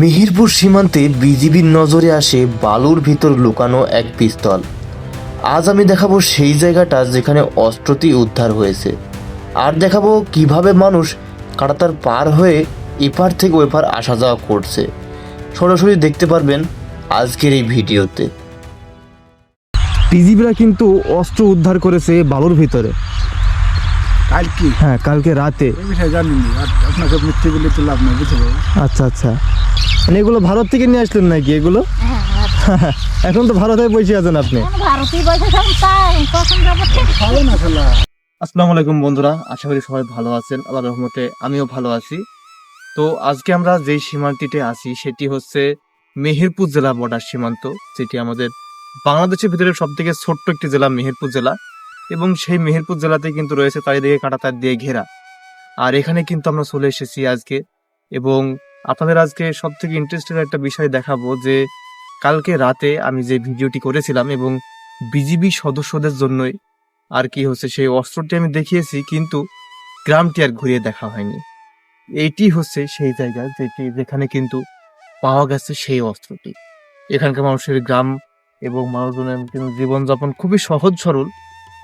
মিহিরপুর সীমান্তে বিজিবির নজরে আসে বালুর ভিতর লুকানো এক পিস্তল। আজ আমি দেখাবো সেই জায়গাটা যেখানে অস্ত্রটি উদ্ধার হয়েছে। আর দেখাবো কীভাবে মানুষ কাটাতার পার হয়ে এপার থেকে ওপার আসা যাওয়া করছে। সরাসরি দেখতে পারবেন আজকের এই ভিডিওতে। টিজিবিরা কিন্তু অস্ত্র উদ্ধার করেছে বালুর ভিতরে। কাল কি হ্যাঁ কালকে রাতে। এই বিষয়ে জানিনি। আর আপনাকে মিথ্যে বলে তো লাভ নেই বুঝতে পারব আচ্ছা আচ্ছা। মানে এগুলো ভারত থেকে নিয়ে আসলেন নাকি এগুলো? এখন তো ভারতে বসে আছেন আপনি। আসসালামু আলাইকুম বন্ধুরা আশা করি সবাই ভালো আছেন আল্লাহ রহমতে আমিও ভালো আছি। তো আজকে আমরা যেই সীমান্তিতে আছি সেটি হচ্ছে মেহেরপুর জেলা বর্ডার সীমান্ত যেটি আমাদের বাংলাদেশের ভিতরে সব থেকে ছোট্ট একটি জেলা মেহেরপুর জেলা। এবং সেই মেহেরপুর জেলাতে কিন্তু রয়েছে চারিদিকে কাঁটাতার দিয়ে ঘেরা। আর এখানে কিন্তু আমরা চলে এসেছি আজকে এবং আপনাদের আজকে সব থেকে ইন্টারেস্টেড একটা বিষয় দেখাবো যে কালকে রাতে আমি যে ভিডিওটি করেছিলাম এবং বিজিবি সদস্যদের জন্যই আর কি হচ্ছে সেই অস্ত্রটি আমি দেখিয়েছি কিন্তু গ্রামটি আর ঘুরিয়ে দেখা হয়নি। এইটি হচ্ছে সেই জায়গা যেটি যেখানে কিন্তু পাওয়া গেছে সেই অস্ত্রটি। এখানকার মানুষের গ্রাম এবং মানুষজনের কিন্তু জীবনযাপন খুবই সহজ সরল।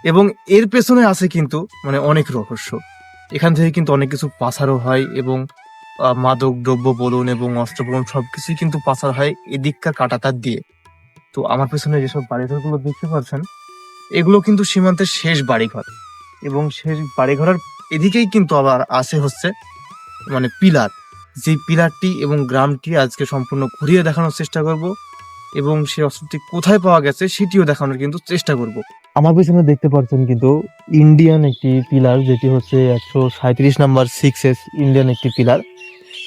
এবং এর পেছনে আছে কিন্তু মানে অনেক রহস্য। এখান থেকে কিন্তু অনেক কিছু পাচারও হয় এবং মাদক, দ্রব্য বলুন এবং অস্ত্র বলুন, সবকিছুই কিন্তু পাচার হয় এদিককার কাটাতার দিয়ে। তো আমার পেছনে যেসব বাড়িঘরগুলো দেখতে পাচ্ছেন, এগুলো কিন্তু সীমান্তের শেষ বাড়িঘর। এবং শেষ বাড়িঘরের এদিকেই কিন্তু আবার আছে হচ্ছে মানে পিলার। যে পিলারটি এবং গ্রামটি আজকে সম্পূর্ণ ঘুরিয়ে দেখানোর চেষ্টা করব এবং সেই অস্ত্রটি কোথায় পাওয়া গেছে সেটিও দেখানোর কিন্তু চেষ্টা করব। আমার পিছনে দেখতে পাচ্ছেন কিন্তু ইন্ডিয়ান একটি পিলার যেটি হচ্ছে একশো সাঁত্রিশ নাম্বার সিক্স এস ইন্ডিয়ান একটি পিলার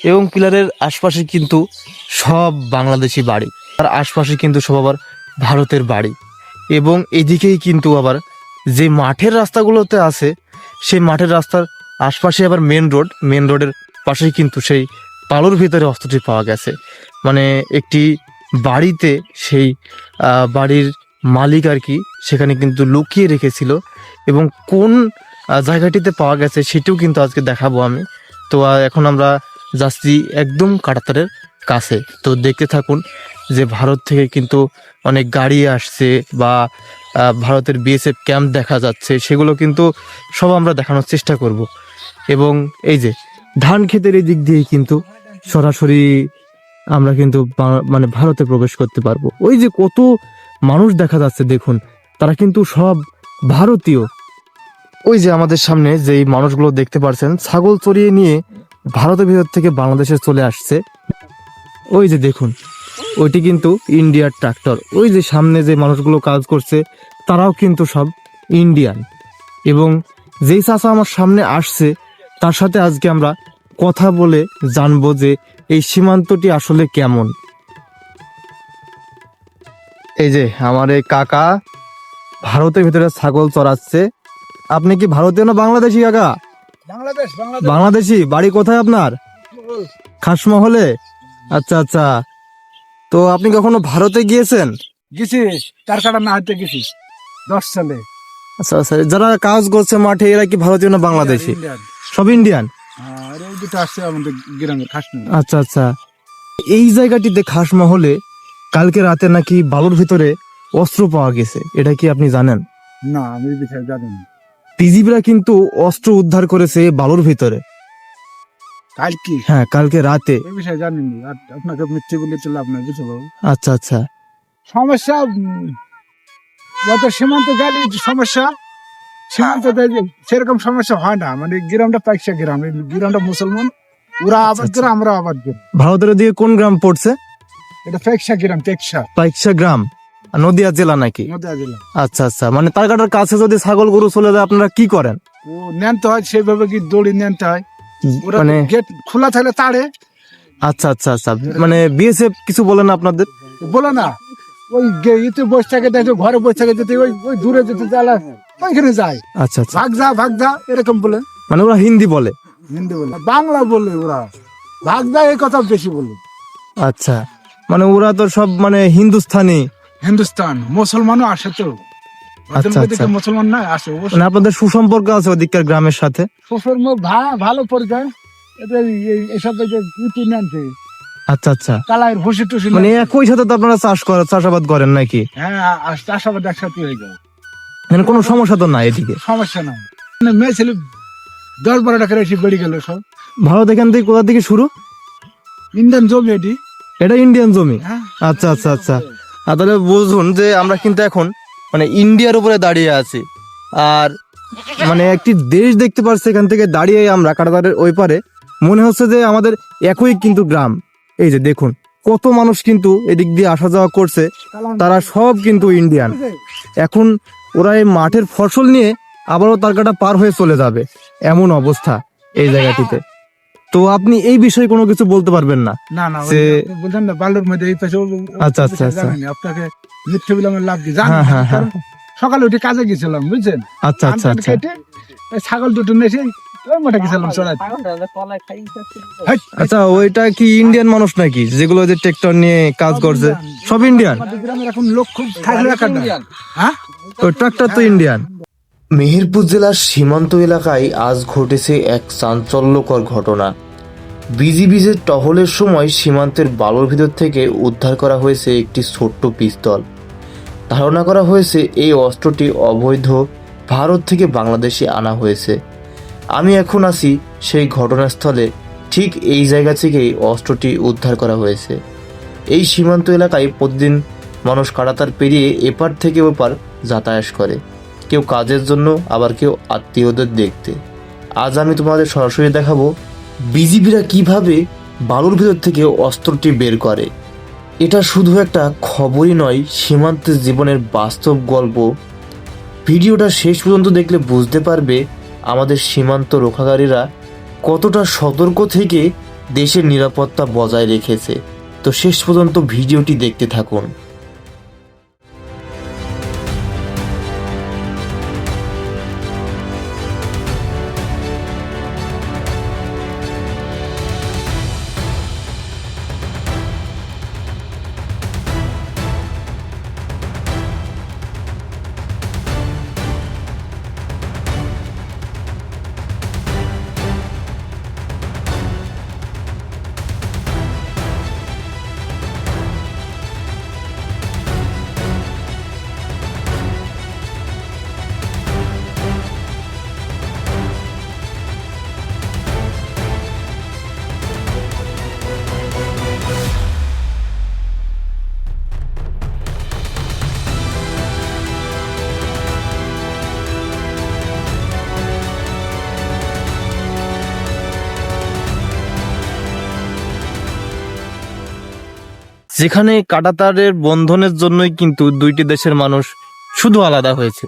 এবং পিলারের আশপাশে কিন্তু সব বাংলাদেশি বাড়ি। তার আশপাশে কিন্তু সব আবার ভারতের বাড়ি। এবং এদিকেই কিন্তু আবার যে মাঠের রাস্তাগুলোতে আছে, সেই মাঠের রাস্তার আশপাশে আবার মেন রোড মেন রোডের পাশেই কিন্তু সেই পালুর ভিতরে অস্ত্রটি পাওয়া গেছে। মানে একটি বাড়িতে সেই বাড়ির মালিক আর কি, সেখানে কিন্তু লুকিয়ে রেখেছিল। এবং কোন জায়গাটিতে পাওয়া গেছে সেটিও কিন্তু আজকে দেখাবো আমি। তো এখন আমরা যাচ্ছি একদম কাটাতারের কাছে। তো দেখতে থাকুন যে ভারত থেকে কিন্তু অনেক গাড়ি আসছে বা ভারতের বিএসএফ ক্যাম্প দেখা যাচ্ছে, সেগুলো কিন্তু সব আমরা দেখানোর চেষ্টা করব। এবং এই যে ধান ক্ষেতের এই দিক দিয়ে কিন্তু সরাসরি আমরা কিন্তু মানে ভারতে প্রবেশ করতে পারব। ওই যে কত মানুষ দেখা যাচ্ছে, দেখুন। তারা কিন্তু সব ভারতীয়। ওই যে আমাদের সামনে যে এই মানুষগুলো দেখতে পারছেন, ছাগল চড়িয়ে নিয়ে ভারতের ভিতর থেকে বাংলাদেশে চলে আসছে। ওই যে দেখুন, ওইটি কিন্তু ইন্ডিয়ার ট্রাক্টর। ওই যে সামনে যে মানুষগুলো কাজ করছে, তারাও কিন্তু সব ইন্ডিয়ান। এবং যেই চাচা আমার সামনে আসছে, তার সাথে আজকে আমরা কথা বলে জানব যে এই সীমান্তটি আসলে কেমন। এই যে আমার এই কাকা ভারতের ভিতরে ছাগল চড়াচ্ছে। আপনি কি ভারতীয় না বাংলাদেশি কাকা? বাংলাদেশ বাড়ি কোথায় আপনার? খাসমহলে। আচ্ছা আচ্ছা। তো আপনি কখনো ভারতে গিয়েছেন? গেছি তার হাতে গেছি দশ সালে। আচ্ছা আচ্ছা। যারা কাজ করছে মাঠে এরা কি ভারতীয় না বাংলাদেশি? সব ইন্ডিয়ান? আর এই দুটো আসছে আমাদের গ্রামের খাসনি আচ্ছা আচ্ছা। এই জায়গাটিতে খাসমহলে কালকে রাতে নাকি বালুর ভিতরে অস্ত্র পাওয়া গেছে এটা কি আপনি জানেন? না আমি বিষয়ে জানি না কিন্তু অস্ত্র উদ্ধার করেছে বালুর ভিতরে। কাল কি হ্যাঁ কালকে রাতে। এই বিষয়ে আর আপনাকে মিথ্যে বলে তো লাভ নেই আচ্ছা আচ্ছা। সমস্যা উম, যত সীমান্ত গেলে যে সমস্যা সীমান্ত সেরকম সমস্যা হয় না। মানে গ্রামটা পাইকসা গ্রাম এই গ্রামটা মুসলমান ওরা আবাদ আচ্ছা। করে আমরা আবাদ করি ভারতের দিকে কোন গ্রাম পড়ছে? এটা পেকসা গ্রাম পেকসা পাইকসা গ্রাম? নদিয়া জেলা নাকি? নদিয়া জেলা। আচ্ছা আচ্ছা। মানে তার কাটার কাছে যদি ছাগল গরু চলে যায় আপনারা কি করেন? ও নেনতে হয় সেভাবে কি দড়ি নেনতে হয়? ওরা মানে গেট খোলা থাকলে তাড়ে। আচ্ছা আচ্ছা আচ্ছা। মানে বিএসএফ কিছু বলেন আপনাদের? বলে না। ওই গে- ইতে বসে থাকে দেখো ঘরে বসে থাকে যেতে ওই ওই দূরে যেতে চালা ওইখানে যায়। আচ্ছা আচ্ছা। ভাগ যা ভাগ যা এরকম বলে। মানে ওরা হিন্দি বলে? হিন্দি বলে। বাংলা বলে ওরা। ভাগ যা এই কথা বেশি বলে। আচ্ছা। মানে ওরা তো সব মানে হিন্দুস্থানি হিন্দুস্তান মুসলমানও আসে তো। আচ্ছা, আচ্ছা। মুসলমান না আসে মানে আপনাদের সুসম্পর্ক আছে ওদিককার গ্রামের সাথে? ভা- ভালো পরিচয়। এদের এসব যে আচ্ছা আচ্ছা। কালাইয়ের ভুসি টুসি মানে একই সাথে তো আপনারা চাষ করেন চাষাবাদ করেন নাকি? হ্যাঁ চাষাবাদ একসাথে হয়ে মানে কোনো সমস্যা তো নাই এদিকে? সমস্যা নাই। মানে মেয়ে ছেলে দশ বারো টাকা এসে বেড়ে গেল সব। ভারত এখান থেকে কোথা থেকে শুরু? ইন্ডিয়ান জমি এটি। এটা ইন্ডিয়ান জমি? হ্যাঁ। আচ্ছা আচ্ছা আচ্ছা। আর তাহলে বুঝুন যে আমরা কিন্তু এখন মানে ইন্ডিয়ার উপরে দাঁড়িয়ে আছি। আর মানে একটি দেশ দেখতে পাচ্ছি এখান থেকে দাঁড়িয়ে আমরা কাটাতারের ওই পারে। মনে হচ্ছে যে আমাদের একই কিন্তু গ্রাম। এই যে দেখুন কত মানুষ কিন্তু এদিক দিয়ে আসা যাওয়া করছে তারা সব কিন্তু ইন্ডিয়ান এখন ওরা এই মাঠের ফসল নিয়ে আবারও তার কাটা পার হয়ে চলে যাবে। এমন অবস্থা এই জায়গাটিতে। তো আপনি এই বিষয়ে কোনো কিছু বলতে পারবেন না? না না বুঝলেন না বালুর মধ্যে এই পাশে আচ্ছা, আচ্ছা, আচ্ছা। আপনাকে মিথ্যে বলে লাভ কি? জানি হ্যাঁ, হ্যাঁ, হ্যাঁ। সকালে উঠে কাজে গেছিলাম বুঝছেন? আচ্ছা আচ্ছা আচ্ছা। ছাগল দুটো নেছে আচ্ছা ওইটা কি ইন্ডিয়ান মানুষ নাকি? যেগুলো যে ট্রেক্টর নিয়ে কাজ করছে। সব ইন্ডিয়ান এখন লোক খুব হ্যাঁ? ওই ট্রাক্টর তো ইন্ডিয়ান মেহেরপুর জেলার সীমান্ত এলাকায় আজ ঘটেছে এক চাঞ্চল্যকর ঘটনা। বিজিবিজের টহলের সময় সীমান্তের বালুর ভিতর থেকে উদ্ধার করা হয়েছে একটি ছোট্ট পিস্তল। ধারণা করা হয়েছে এই অস্ত্রটি অবৈধ ভারত থেকে বাংলাদেশে আনা হয়েছে। আমি এখন আছি সেই ঘটনাস্থলে, ঠিক এই জায়গা থেকেই অস্ত্রটি উদ্ধার করা হয়েছে। এই সীমান্ত এলাকায় প্রতিদিন মানুষ কাটাতার পেরিয়ে এপার থেকে ওপার যাতায়াত করে। কেউ কাজের জন্য, আবার কেউ আত্মীয়দের দেখতে। আজ আমি তোমাদের সরাসরি দেখাবো বিজিবিরা কীভাবে বালুর ভিতর থেকে অস্ত্রটি বের করে? এটা শুধু একটা খবরই নয়, সীমান্তের জীবনের বাস্তব গল্প। ভিডিওটা শেষ পর্যন্ত দেখলে বুঝতে পারবে আমাদের সীমান্ত রক্ষাকারীরা কতটা সতর্ক থেকে দেশের নিরাপত্তা বজায় রেখেছে। তো শেষ পর্যন্ত ভিডিওটি দেখতে থাকুন। যেখানে কাটাতারের বন্ধনের জন্যই কিন্তু দুইটি দেশের মানুষ শুধু আলাদা হয়েছে।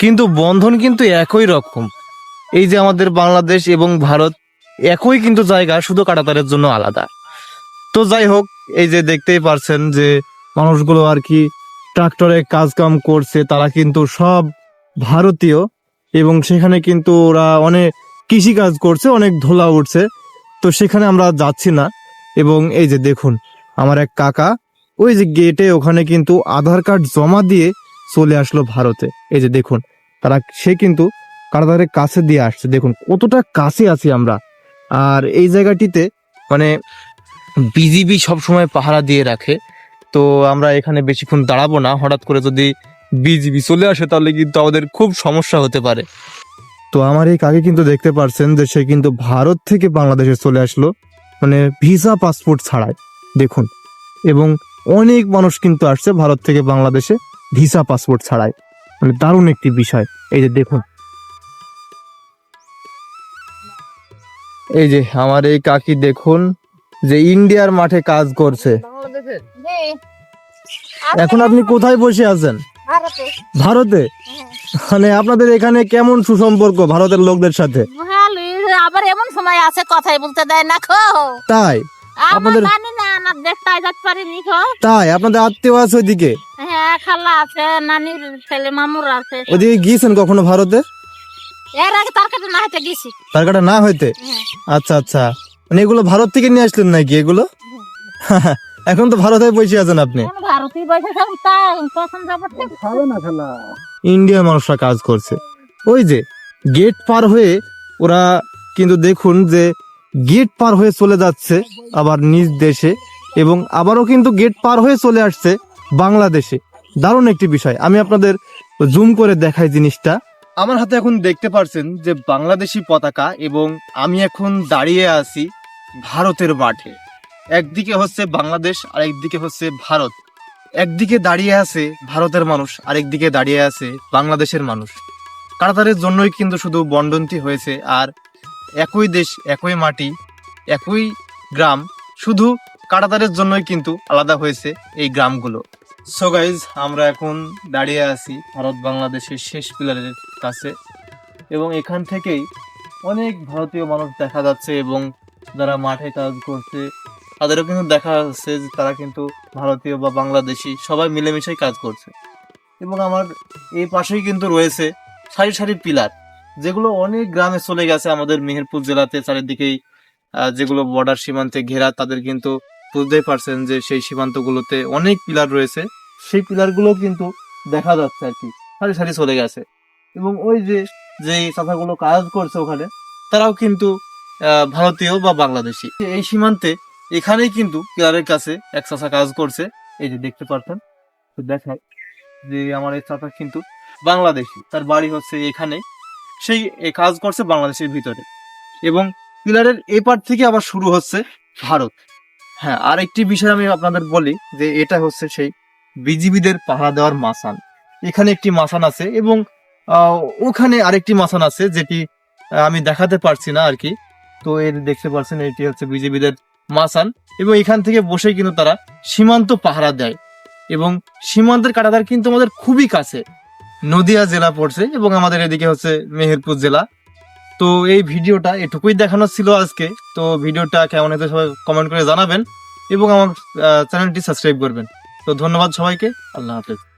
কিন্তু বন্ধন কিন্তু একই রকম। এই যে আমাদের বাংলাদেশ এবং ভারত, একই কিন্তু জায়গা, শুধু কাটাতারের জন্য আলাদা। তো যাই হোক, এই যে দেখতেই পারছেন যে মানুষগুলো আর কি ট্রাক্টরে কাজ কাম করছে, তারা কিন্তু সব ভারতীয় এবং সেখানে কিন্তু ওরা অনেক কৃষি কাজ করছে, অনেক ধোলা উঠছে। তো সেখানে আমরা যাচ্ছি না। এবং এই যে দেখুন আমার এক কাকা ওই যে গেটে ওখানে কিন্তু আধার কার্ড জমা দিয়ে চলে আসলো ভারতে। এই যে দেখুন, তারা, সে কিন্তু কারাগারের কাছে দিয়ে আসছে। দেখুন, কতটা কাছে আছি আমরা। আর এই জায়গাটিতে মানে বিজিবি সবসময় পাহারা দিয়ে রাখে। তো আমরা এখানে বেশিক্ষণ দাঁড়াবো না। হঠাৎ করে যদি বিজিবি চলে আসে, তাহলে কিন্তু আমাদের খুব সমস্যা হতে পারে। তো আমার এই কাকে কিন্তু দেখতে পারছেন যে সে কিন্তু ভারত থেকে বাংলাদেশে চলে আসলো। মানে ভিসা পাসপোর্ট ছাড়াই। দেখুন। এবং অনেক মানুষ কিন্তু আসছে ভারত থেকে বাংলাদেশে ভিসা পাসপোর্ট ছাড়াই। মানে দারুণ একটি বিষয়। এই যে দেখুন। এই যে আমার এই কাকি দেখুন যে ইন্ডিয়ার মাঠে কাজ করছে। এখন আপনি কোথায় বসে আছেন? ভারতে। ভারতে? মানে আপনাদের এখানে কেমন সুসম্পর্ক ভারতের লোকদের সাথে? আবার এমন সময় আছে কথাই বলতে দেয় না তাই? আপনাদের- তাই আপনাদের আত্মীয় আছে ওইদিকে? হ্যাঁ খালা আছে নানির ছেলে মামুর আছে ওইদিকে গিয়েছেন কখনো ভারতে? এর আগে তার কাছে না হেঁটে গেছি তার কাটা না হইতে? হ্যাঁ। আচ্ছা আচ্ছা। মানে এগুলো ভারত থেকে নিয়ে আসলেন নাকি এগুলো? এখন তো ভারতে বসে আছেন আপনি। এখন বসে থাকুন তা কখন যাব ঠিক না খেলা। ইন্ডিয়ার মানুষরা কাজ করছে। ওই যে গেট পার হয়ে ওরা কিন্তু দেখুন যে গেট পার হয়ে চলে যাচ্ছে আবার নিজ দেশে এবং আবারও কিন্তু গেট পার হয়ে চলে আসছে বাংলাদেশে। দারুণ একটি বিষয়। আমি আপনাদের জুম করে দেখাই জিনিসটা। আমার হাতে এখন দেখতে পারছেন যে বাংলাদেশি পতাকা এবং আমি এখন দাঁড়িয়ে আছি ভারতের মাঠে। একদিকে হচ্ছে বাংলাদেশ আর একদিকে হচ্ছে ভারত। একদিকে দাঁড়িয়ে আছে ভারতের মানুষ, আরেকদিকে দাঁড়িয়ে আছে বাংলাদেশের মানুষ। কারাতারের জন্যই কিন্তু শুধু বন্ডন্তি হয়েছে আর একই দেশ, একই মাটি, একই গ্রাম, শুধু কারাতারের জন্যই কিন্তু আলাদা হয়েছে এই গ্রামগুলো। সো গাইজ আমরা এখন দাঁড়িয়ে আছি ভারত বাংলাদেশের শেষ পিলারের কাছে এবং এখান থেকেই অনেক ভারতীয় মানুষ দেখা যাচ্ছে এবং যারা মাঠে কাজ করছে, তাদেরও কিন্তু দেখা যাচ্ছে যে তারা কিন্তু ভারতীয় বা বাংলাদেশি সবাই মিলেমিশেই কাজ করছে। এবং আমার এই পাশেই কিন্তু রয়েছে সারি সারি পিলার। যেগুলো অনেক গ্রামে চলে গেছে আমাদের মেহেরপুর জেলাতে, চারিদিকেই যেগুলো বর্ডার সীমান্তে ঘেরা, তাদের কিন্তু বুঝতেই পারছেন যে সেই সীমান্তগুলোতে অনেক পিলার রয়েছে। সেই পিলারগুলো কিন্তু দেখা যাচ্ছে আর কি, সারি সারি চলে গেছে। এবং ওই যে যে চাচাগুলো কাজ করছে ওখানে, তারাও কিন্তু ভারতীয় বা বাংলাদেশি। এই সীমান্তে এখানেই কিন্তু পিলারের কাছে এক চাচা কাজ করছে। এই যে দেখতে পারছেন, তো দেখায় যে আমার এই চাচা কিন্তু বাংলাদেশি, তার বাড়ি হচ্ছে এখানে সেই কাজ করছে বাংলাদেশের ভিতরে। এবং পিলারের এপার থেকে আবার শুরু হচ্ছে ভারত। হ্যাঁ আর একটি বিষয় আমি আপনাদের বলি যে এটা হচ্ছে সেই বিজিবিদের পাহারা দেওয়ার মাসান। এখানে একটি মাসান আছে এবং ওখানে আরেকটি মাসান আছে যেটি আমি দেখাতে পারছি না আর কি। তো এর দেখতে পাচ্ছেন এটি হচ্ছে বিজেপিদের মাসান এবং এখান থেকে বসে কিন্তু তারা সীমান্ত পাহারা দেয়। এবং সীমান্তের কাটাতার কিন্তু আমাদের খুবই কাছে। নদিয়া জেলা পড়ছে এবং আমাদের এদিকে হচ্ছে মেহেরপুর জেলা। তো এই ভিডিওটা এটুকুই দেখানো ছিল আজকে। তো ভিডিওটা কেমন হয়েছে সবাই কমেন্ট করে জানাবেন এবং আমার চ্যানেলটি সাবস্ক্রাইব করবেন। তো ধন্যবাদ সবাইকে। আল্লাহ হাফেজ।